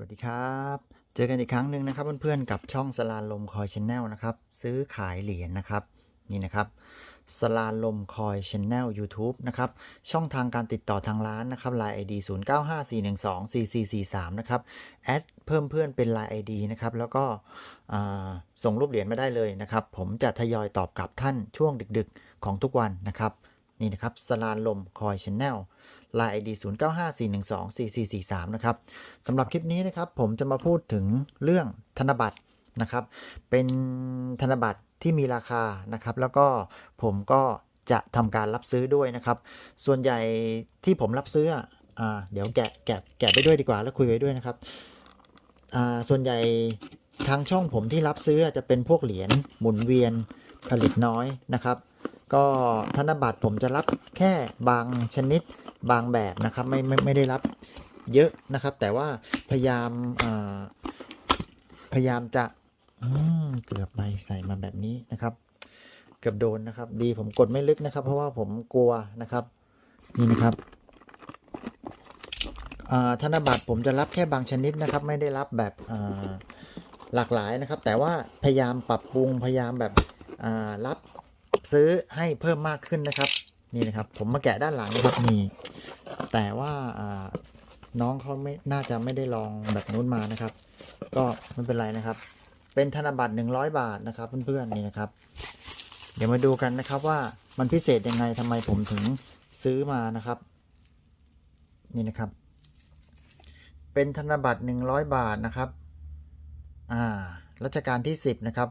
วัสดีครับ เจอกันอีกครั้งหนึ่งนะครับเพื่อนๆกับช่องสลาลมคอยชแนลนะครับ ซื้อขายเหรียญนะครับนี่นะครับสลาลมคอยชแนล YouTube นะครับ ช่องทางการติดต่อทางร้านนะครับ Line ID 0954124443นะครับ แอดเพิ่มเพื่อนเป็น Line ID นะครับ แล้วก็ส่งรูปเหรียญมาได้เลยนะครับ ผมจะทยอยตอบกลับท่านช่วงดึกๆของทุกวันนะครับ นี่นะครับสลาลมคอยชแนล Line ID 0954124443 นะครับสำหรับคลิปนี้นะครับผมจะมาพูดถึงเรื่องธนบัตรนะครับ เป็นธนบัตรที่มีราคานะครับ แล้วก็ผมก็จะทำการรับซื้อด้วยนะครับ ส่วนใหญ่ที่ผมรับซื้ออ่าเดี๋ยวแกะแกะแกะไปด้วยดีกว่าแล้วคุยไปด้วยนะครับอ่าส่วนใหญ่ทางช่องผมที่รับซื้อจะเป็นพวกเหรียญหมุนเวียนผลิตน้อยนะครับ ก็ธนบัตรผมจะรับแค่บางชนิดบางแบบนะครับ ไม่ไม่ไม่ได้รับเยอะนะครับ แต่ว่าพยายามพยายามจะมเกือบไปใส่มาแบบนี้นะครับ เกือบโดนนะครับ ดีผมกดไม่ลึกนะครับ เพราะว่าผมกลัวนะครับ นี่นะครับธนบัตรผมจะรับแค่บางชนิดนะครับ ไม่ได้รับแบบหลากหลายนะครับ แต่ว่าพยายามปรับปรุงพยายามแบบรับ ซื้อให้เพิ่มมากขึ้นนะครับ นี่นะครับ ผมมาแกะด้านหลังนะครับนี่แต่ว่าน้องเขาไม่น่าจะไม่ได้ลองแบบนู้นมานะครับ ก็ไม่เป็นไรนะครับ เป็นธนบัตร100 บาทนะครับ เพื่อนๆนี่นะครับ เดี๋ยวมาดูกันนะครับว่ามันพิเศษยังไงทำไมผมถึงซื้อมานะครับ นี่นะครับ เป็นธนบัตร100 บาทนะครับ อ่ารัชกาลที่ 10 นะครับ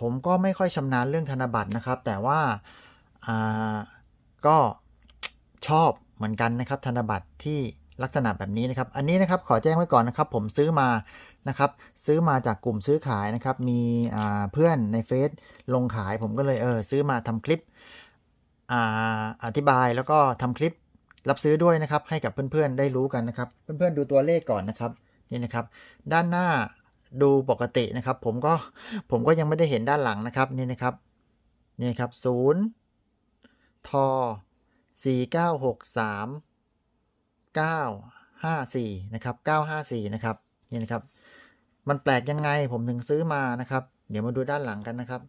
ผมก็ไม่ค่อยชำนาญเรื่องธนบัตรนะครับ แต่ว่าก็ชอบเหมือนกันนะครับ ธนบัตรที่ลักษณะแบบนี้นะครับ อันนี้นะครับขอแจ้งไว้ก่อนนะครับ ผมซื้อมานะครับ ซื้อมาจากกลุ่มซื้อขายนะครับ มีเพื่อนในเฟซลงขาย ผมก็เลยเออซื้อมาทำคลิปออธิบายแล้วก็ทำคลิปรับซื้อด้วยนะครับ ให้กับเพื่อนๆได้รู้กันนะครับ เพื่อนๆดูตัวเลขก่อนนะครับนี่นะครับ ด้านหน้า ดูปกตินะครับ ผมก็ผมก็ยังไม่ได้เห็นด้านหลังนะครับนี่นะครับนี่นครับศูนย์ทอสี่เก้าหกสามเก้าห้าสี่นะครับเก้าห้าสี่นะครับนี่นะครับ มันแปลกยังไงผมถึงซื้อมานะครับ เดี๋ยวมาดูด้านหลังกันนะครับ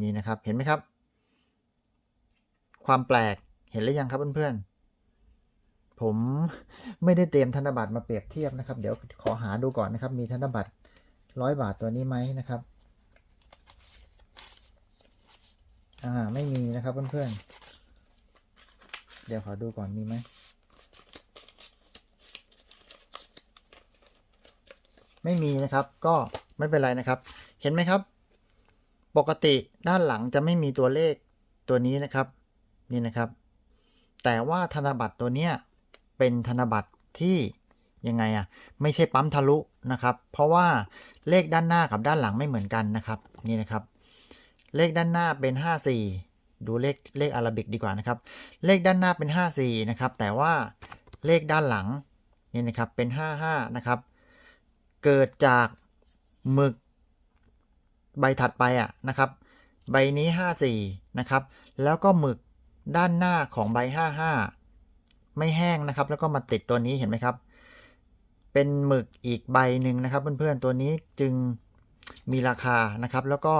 นี่นะครับเห็นไหมครับ ความแปลกเห็นหรือยังครับเพื่อนๆ ผมไม่ได้เตรียมธนบัตรมาเปรียบเทียบนะครับ เดี๋ยวขอหาดูก่อนนะครับ มีธนบัตรร้อยบาทตัวนี้ไหมนะครับอ่าไม่มีนะครับเพื่อนๆ เดี๋ยวขอดูก่อนมีไหมไม่มีนะครับก็ไม่เป็นไรนะครับ เห็นไหมครับ ปกติด้านหลังจะไม่มีตัวเลขตัวนี้นะครับ นี่นะครับ แต่ว่าธนบัตรตัวเนี้ย เป็นธนบัตรที่ยังไงอะไม่ใช่ปั๊มทะลุนะครับ เพราะว่าเลขด้านหน้ากับด้านหลังไม่เหมือนกันนะครับนี่นะครับ เลขด้านหน้าเป็น 54 ดูเลขเลขอาราบิกดีกว่านะครับ เลขด้านหน้าเป็น 54 นะครับ แต่ว่าเลขด้านหลังนี่นะครับเป็น 55 นะครับ เกิดจากหมึกใบถัดไปอะนะครับ ใบนี้ 54 นะครับ แล้วก็หมึกด้านหน้าของใบ 55 ไม่แห้งนะครับ แล้วก็มาติดตัวนี้เห็นไหมครับ เป็นหมึกอีกใบหนึ่งนะครับ เพื่อนๆตัวนี้จึงมีราคานะครับ แล้วก็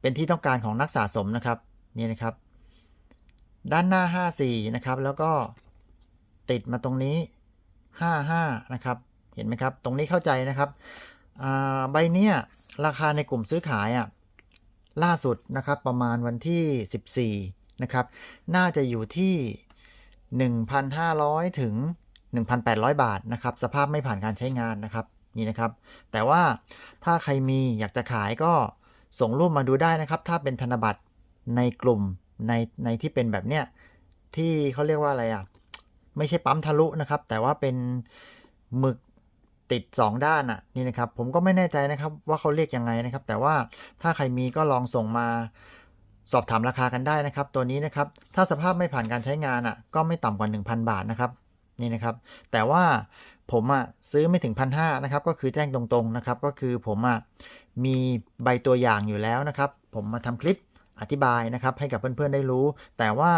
เป็นที่ต้องการของนักสะสมนะครับนี่นะครับ ด้านหน้า 54 นะครับ แล้วก็ติดมาตรงนี้ 55 นะครับ เห็นไหมครับ ตรงนี้เข้าใจนะครับใบเนี้ยราคาในกลุ่มซื้อขายอะล่าสุดนะครับประมาณวันที่ 14 นะครับ น่าจะอยู่ที่ 1,500 ถึง 1,800 บาทนะครับ สภาพไม่ผ่านการใช้งานนะครับนี่นะครับ แต่ว่าถ้าใครมีอยากจะขายก็ส่งรูปมาดูได้นะครับ ถ้าเป็นธนบัตรในกลุ่มในในที่เป็นแบบเนี้ยที่เขาเรียกว่าอะไรอะไม่ใช่ปั๊มทะลุนะครับ แต่ว่าเป็นหมึกติด 2 ด้านอะนี่นะครับ ผมก็ไม่แน่ใจนะครับว่าเขาเรียกยังไงนะครับ แต่ว่าถ้าใครมีก็ลองส่งมา สอบถามราคากันได้นะครับ ตัวนี้นะครับถ้าสภาพไม่ผ่านการใช้งานอะก็ไม่ต่ำกว่า 1,000 บาทนะครับนี่นะครับแต่ว่าผมอะซื้อไม่ถึงพันห้านะครับก็คือแจ้งตรงๆนะครับก็คือผมอะมีใบตัวอย่างอยู่แล้วนะครับ ผมมาทำคลิปอธิบายนะครับให้กับเพื่อนๆได้รู้ แต่ว่า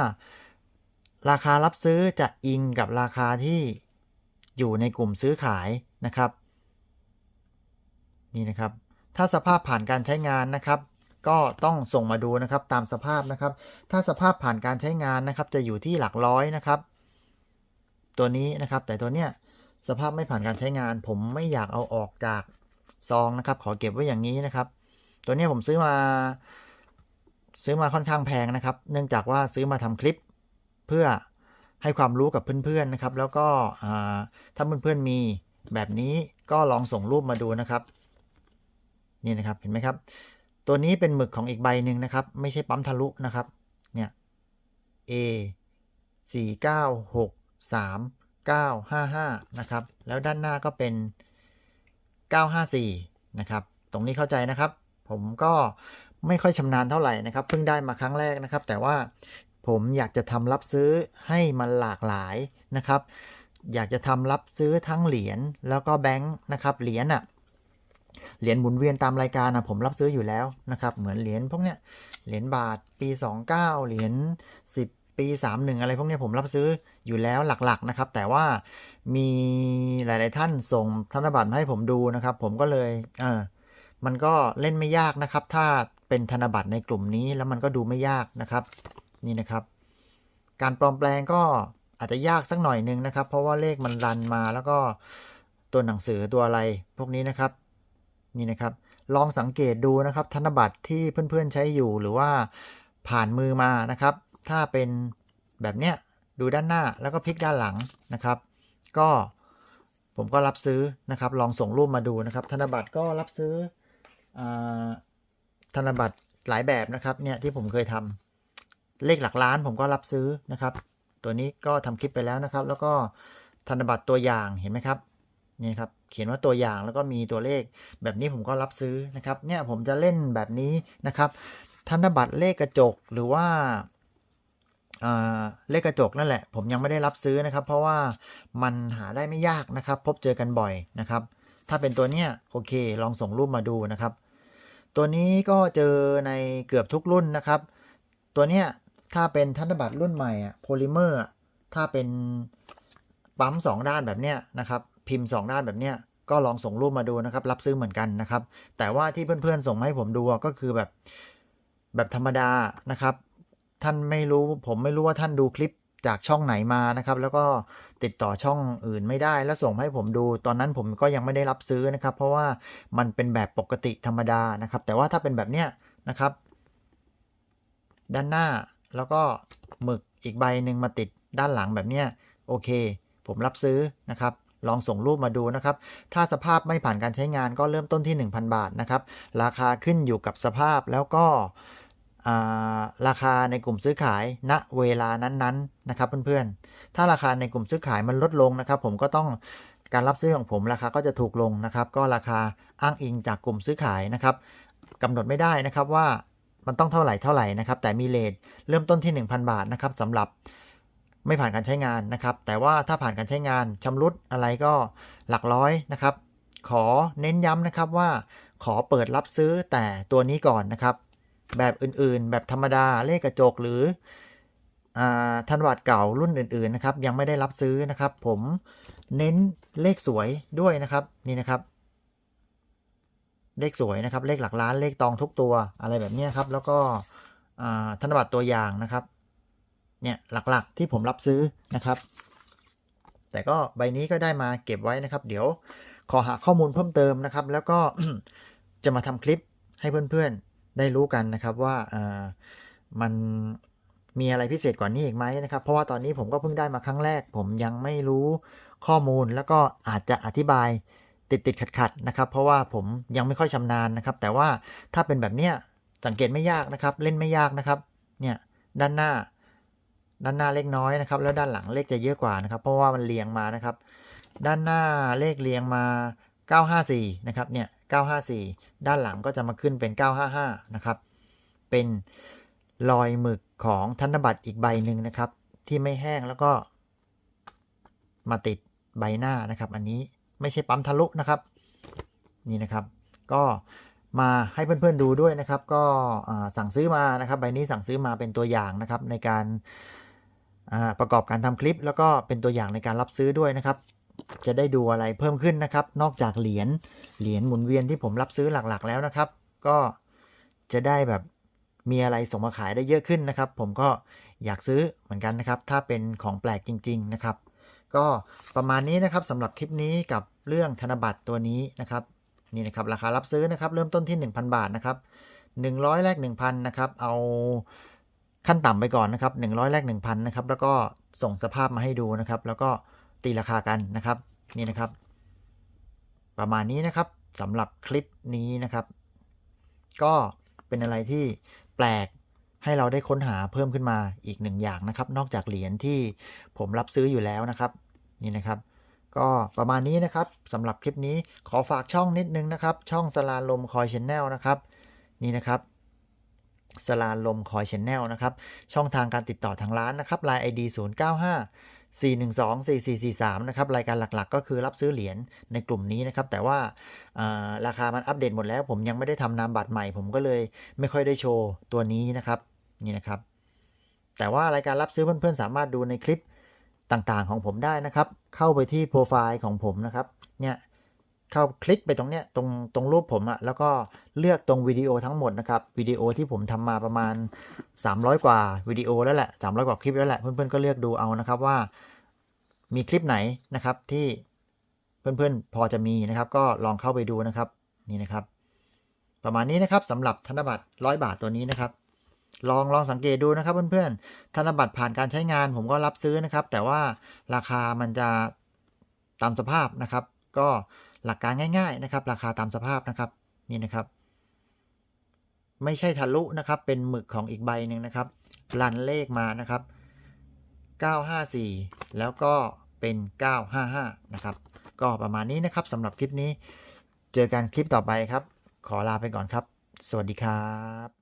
ราคารับซื้อจะอิงกับราคาที่อยู่ในกลุ่มซื้อขายนะครับ นี่นะครับ ถ้าสภาพผ่านการใช้งานนะครับ ก็ต้องส่งมาดูนะครับตามสภาพนะครับ ถ้าสภาพผ่านการใช้งานนะครับจะอยู่ที่หลักร้อยนะครับ ตัวนี้นะครับ แต่ตัวเนี้ยสภาพไม่ผ่านการใช้งาน ผมไม่อยากเอาออกจากซองนะครับ ขอเก็บไว้อย่างนี้นะครับ ตัวนี้ผมซื้อมา ซื้อมาค่อนข้างแพงนะครับ เนื่องจากว่าซื้อมาทำคลิปเพื่อให้ความรู้กับเพื่อนๆนะครับ แล้วก็อ่าถ้าเพื่อนๆมีแบบนี้ก็ลองส่งรูปมาดูนะครับ นี่นะครับเห็นไหมครับ ตัวนี้เป็นหมึกของอีกใบหนึ่งนะครับ ไม่ใช่ปั๊มทะลุนะครับ เนี่ย A 4 9 6 3 9 5 5 นะครับ แล้วด้านหน้าก็เป็น 954 นะครับ ตรงนี้เข้าใจนะครับ ผมก็ไม่ค่อยชำนาญเท่าไหร่นะครับ เพิ่งได้มาครั้งแรกนะครับ แต่ว่าผมอยากจะทำรับซื้อให้มันหลากหลายนะครับ อยากจะทำรับซื้อทั้งเหรียญแล้วก็แบงค์นะครับ เหรียญอะ เหรียญหมุนเวียนตามรายการนะผมรับซื้ออยู่แล้วนะครับ เหมือนเหรียญพวกเนี้ย เหรียญบาทปี 29 เหรียญ10 ปี 31 อะไรพวกเนี้ยผมรับซื้ออยู่แล้วหลักๆนะครับ แต่ว่ามีหลาย ๆ ท่านส่งธนบัตรมาให้ผมดูนะครับ ผมก็เลยเออมันก็เล่นไม่ยากนะครับ ถ้าเป็นธนบัตรในกลุ่มนี้แล้วมันก็ดูไม่ยากนะครับ นี่นะครับ การปลอมแปลงก็อาจจะยากสักหน่อยนึงนะครับ เพราะว่าเลขมันรันมาแล้วก็ตัวหนังสือตัวอะไรพวกนี้นะครับ นี่นะครับ ลองสังเกตดูนะครับ ธนบัตรที่เพื่อนๆใช้อยู่หรือว่าผ่านมือมานะครับ ถ้าเป็นแบบเนี้ยดูด้านหน้าแล้วก็พลิกด้านหลังนะครับ ก็ผมก็รับซื้อนะครับ ลองส่งรูปมาดูนะครับ ธนบัตรก็รับซื้ออธนบัตรหลายแบบนะครับเนี่ยที่ผมเคยทำเลขหลักล้านผมก็รับซื้อนะครับ ตัวนี้ก็ทำคลิปไปแล้วนะครับ แล้วก็ธนบัตรตัวอย่างเห็นไหมครับ นี่ครับเขียนว่าตัวอย่างแล้วก็มีตัวเลขแบบนี้ผมก็รับซื้อนะครับเนี่ยผมจะเล่นแบบนี้นะครับ ธนบัตรเลขกระจกหรือว่าเลขกระจกนั่นแหละ ผมยังไม่ได้รับซื้อนะครับ เพราะว่ามันหาได้ไม่ยากนะครับ พบเจอกันบ่อยนะครับ ถ้าเป็นตัวเนี้ยโอเค ลองส่งรูปมาดูนะครับ ตัวนี้ก็เจอในเกือบทุกรุ่นนะครับ ตัวเนี้ยถ้าเป็นธนบัตรรุ่นใหม่อะโพลิเมอร์ถ้าเป็นปั๊มสองด้านแบบเนี้ยนะครับ พิมพ์สองด้านแบบเนี้ยก็ลองส่งรูปมาดูนะครับ รับซื้อเหมือนกันนะครับ แต่ว่าที่เพื่อนๆส่งมาให้ผมดูก็คือแบบแบบธรรมดานะครับ ท่านไม่รู้ผมไม่รู้ว่าท่านดูคลิปจากช่องไหนมานะครับ แล้วก็ติดต่อช่องอื่นไม่ได้แล้วส่งให้ผมดู ตอนนั้นผมก็ยังไม่ได้รับซื้อนะครับ เพราะว่ามันเป็นแบบปกติธรรมดานะครับ แต่ว่าถ้าเป็นแบบเนี้ยนะครับ ด้านหน้าแล้วก็หมึกอีกใบหนึ่งมาติดด้านหลังแบบเนี้ยโอเค ผมรับซื้อนะครับ ลองส่งรูปมาดูนะครับ ถ้าสภาพไม่ผ่านการใช้งานก็เริ่มต้นที่ 1,000 บาทนะครับ ราคาขึ้นอยู่กับสภาพแล้วก็ราคาในกลุ่มซื้อขายณเวลานั้นๆนะครับเพื่อนๆ ถ้าราคาในกลุ่มซื้อขายมันลดลงนะครับ ผมก็ต้องการรับซื้อของผมราคาก็จะถูกลงนะครับ ก็ราคาอ้างอิงจากกลุ่มซื้อขายนะครับกำหนดไม่ได้นะครับว่ามันต้องเท่าไหร่เท่าไหร่นะครับ แต่มีเลทเริ่มต้นที่ 1,000 บาทนะครับสำหรับ ไม่ผ่านการใช้งานนะครับ แต่ว่าถ้าผ่านการใช้งานชำรุดอะไรก็หลักร้อยนะครับ ขอเน้นย้ำนะครับว่าขอเปิดรับซื้อแต่ตัวนี้ก่อนนะครับ แบบอื่นๆ แบบธรรมดาเลขกระจกหรืออาธนบัตรเก่ารุ่นอื่นๆนะครับ ยังไม่ได้รับซื้อนะครับ ผมเน้นเลขสวยด้วยนะครับนี่นะครับ เลขสวยนะครับ เลขหลักล้านเลขตองทุกตัวอะไรแบบนี้ครับ แล้วก็ธนบัตรตัวอย่างนะครับ เนี่ยหลักๆที่ผมรับซื้อนะครับ แต่ก็ใบนี้ก็ได้มาเก็บไว้นะครับ เดี๋ยวขอหาข้อมูลเพิ่มเติมนะครับ แล้วก็จะมาทำคลิปให้เพื่อนๆได้รู้กันนะครับว่ามันมีอะไรพิเศษกว่านี้อีกไหมนะครับ เพราะว่าตอนนี้ผมก็เพิ่งได้มาครั้งแรก ผมยังไม่รู้ข้อมูลแล้วก็อาจจะอธิบายติดติดขัดขัดๆนะครับ เพราะว่าผมยังไม่ค่อยชำนาญนะครับ แต่ว่าถ้าเป็นแบบเนี้ยสังเกตไม่ยากนะครับ เล่นไม่ยากนะครับ เนี่ยด้านหน้า ด้านหน้าเลขน้อยนะครับ แล้วด้านหลังเลขจะเยอะกว่านะครับ เพราะว่ามันเรียงมานะครับ ด้านหน้าเลขเรียงมา 954 นะครับ เนี่ย 954 ด้านหลังก็จะมาขึ้นเป็น 955 นะครับ เป็นรอยหมึกของธนบัตรอีกใบหนึ่งนะครับ ที่ไม่แห้งแล้วก็มาติดใบหน้านะครับ อันนี้ไม่ใช่ปั๊มทะลุนะครับ นี่นะครับ ก็มาให้เพื่อนๆดูด้วยนะครับ ก็สั่งซื้อมานะครับ ใบนี้สั่งซื้อมาเป็นตัวอย่างนะครับ ในการ ประกอบการทำคลิป แล้วก็เป็นตัวอย่างในการรับซื้อด้วยนะครับ จะได้ดูอะไรเพิ่มขึ้นนะครับ นอกจากเหรียญเหรียญหมุนเวียนที่ผมรับซื้อหลักๆ แล้วนะครับ ก็จะได้แบบมีอะไรส่งมาขายได้เยอะขึ้นนะครับ ผมก็อยากซื้อเหมือนกันนะครับ ถ้าเป็นของแปลกจริง ๆนะครับ ก็ประมาณนี้นะครับสำหรับคลิปนี้กับเรื่องธนบัตรตัวนี้นะครับนี่นะครับราคารับซื้อนะครับ เริ่มต้นที่ 1,000 บาทนะครับ100แลก1,000นะครับเอา ขั้นต่ำไปก่อนนะครับ100แลก1,000นะครับ แล้วก็ส่งสภาพมาให้ดูนะครับ แล้วก็ตีราคากันนะครับ นี่นะครับ ประมาณนี้นะครับสำหรับคลิปนี้นะครับ ก็เป็นอะไรที่แปลกให้เราได้ค้นหาเพิ่มขึ้นมาอีกหนึ่งอย่างนะครับ นอกจากเหรียญที่ผมรับซื้ออยู่แล้วนะครับ นี่นะครับ ก็ประมาณนี้นะครับสำหรับคลิปนี้ขอฝากช่องนิดนึงนะครับ ช่องสลาลมคอยชแนลนะครับ นี่นะครับ สลาลมคอยชแนลนะครับ ช่องทางการติดต่อทางร้านนะครับ Line ID 0 9 5 4 1 2 4 4 4 3 นะครับ รายการหลักๆ ก็คือรับซื้อเหรียญในกลุ่มนี้นะครับ แต่ว่าอ่าราคามันอัปเดตหมดแล้ว ผมยังไม่ได้ทำนามบัตรใหม่ ผมก็เลยไม่ค่อยได้โชว์ตัวนี้นะครับ นี่นะครับ แต่ว่ารายการรับซื้อเพื่อนๆ สามารถดูในคลิปต่างๆ ของผมได้นะครับ เข้าไปที่โปรไฟล์ของผมนะครับ เนี่ย เข้าคลิกไปตรงเนี้ยตรงตรงรูปผมอะแล้วก็เลือกตรงวิดีโอทั้งหมดนะครับวิดีโอที่ผมทำมาประมาณ 300 กว่าวิดีโอแล้วแหละ300 กว่าคลิปแล้วแหละเพื่อนๆก็เลือกดูเอานะครับว่า มีคลิปไหนนะครับที่เพื่อนๆพอจะมีนะครับ ก็ลองเข้าไปดูนะครับนี่นะครับ ประมาณนี้นะครับสำหรับธนบัตรร้อยบาทตัวนี้นะครับ ลองลองสังเกตดูนะครับเพื่อนๆธนบัตรผ่านการใช้งานผมก็รับซื้อนะครับ แต่ว่าราคามันจะตามสภาพนะครับ ก็ หลักการง่าย ๆ นะครับ ราคาตามสภาพนะครับนี่นะครับ ไม่ใช่ทะลุนะครับ เป็นหมึกของอีกใบหนึ่งนะครับรันเลขมานะครับ 954 แล้วก็เป็น 955 นะครับ ก็ประมาณนี้นะครับสำหรับคลิปนี้ เจอกันคลิปต่อไปครับ ขอลาไปก่อนครับ สวัสดีครับ